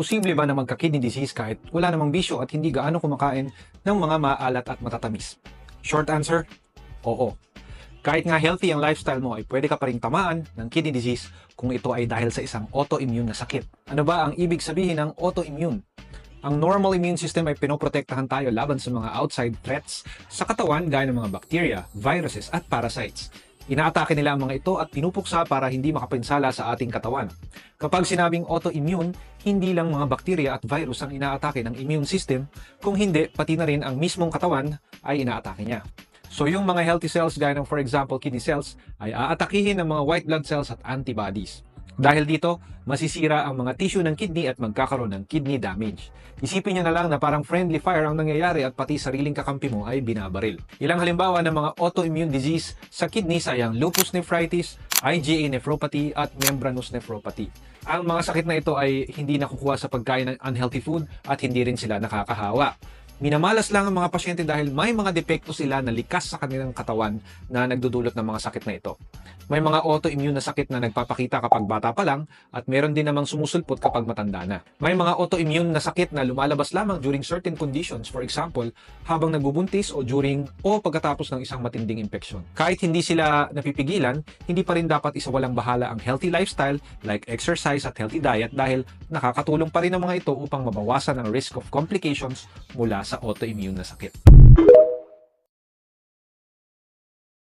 Posible ba na magka-kidney disease kahit wala namang bisyo at hindi gaano kumakain ng mga maalat at matatamis? Short answer, oo. Kahit nga healthy ang lifestyle mo ay pwede ka pa rin tamaan ng kidney disease kung ito ay dahil sa isang autoimmune na sakit. Ano ba ang ibig sabihin ng autoimmune? Ang normal immune system ay pinoprotektahan tayo laban sa mga outside threats sa katawan gaya ng mga bacteria, viruses at parasites. Inaatake nila ang mga ito at pinupuksa para hindi makapinsala sa ating katawan. Kapag sinabing autoimmune, hindi lang mga bakterya at virus ang inaatake ng immune system, kung hindi, pati na rin ang mismong katawan ay inaatake niya. So yung mga healthy cells gaya ng for example kidney cells ay aatakihin ng mga white blood cells at antibodies. Dahil dito, masisira ang mga tissue ng kidney at magkakaroon ng kidney damage. Isipin nyo na lang na parang friendly fire ang nangyayari at pati sariling kakampi mo ay binabaril. Ilang halimbawa ng mga autoimmune disease sa kidneys ay ang lupus nephritis, IgA nephropathy at membranous nephropathy. Ang mga sakit na ito ay hindi nakukuha sa pagkain ng unhealthy food at hindi rin sila nakakahawa. Minamalas lang ang mga pasyente dahil may mga depekto sila na likas sa kanilang katawan na nagdudulot ng mga sakit na ito. May mga autoimmune na sakit na nagpapakita kapag bata pa lang at meron din namang sumusulpot kapag matanda na. May mga autoimmune na sakit na lumalabas lamang during certain conditions, for example, habang nagbubuntis o during o pagkatapos ng isang matinding infeksyon. Kahit hindi sila napipigilan, hindi pa rin dapat isawalang bahala ang healthy lifestyle like exercise at healthy diet dahil nakakatulong pa rin ang mga ito upang mabawasan ang risk of complications mula sa autoimmune na sakit.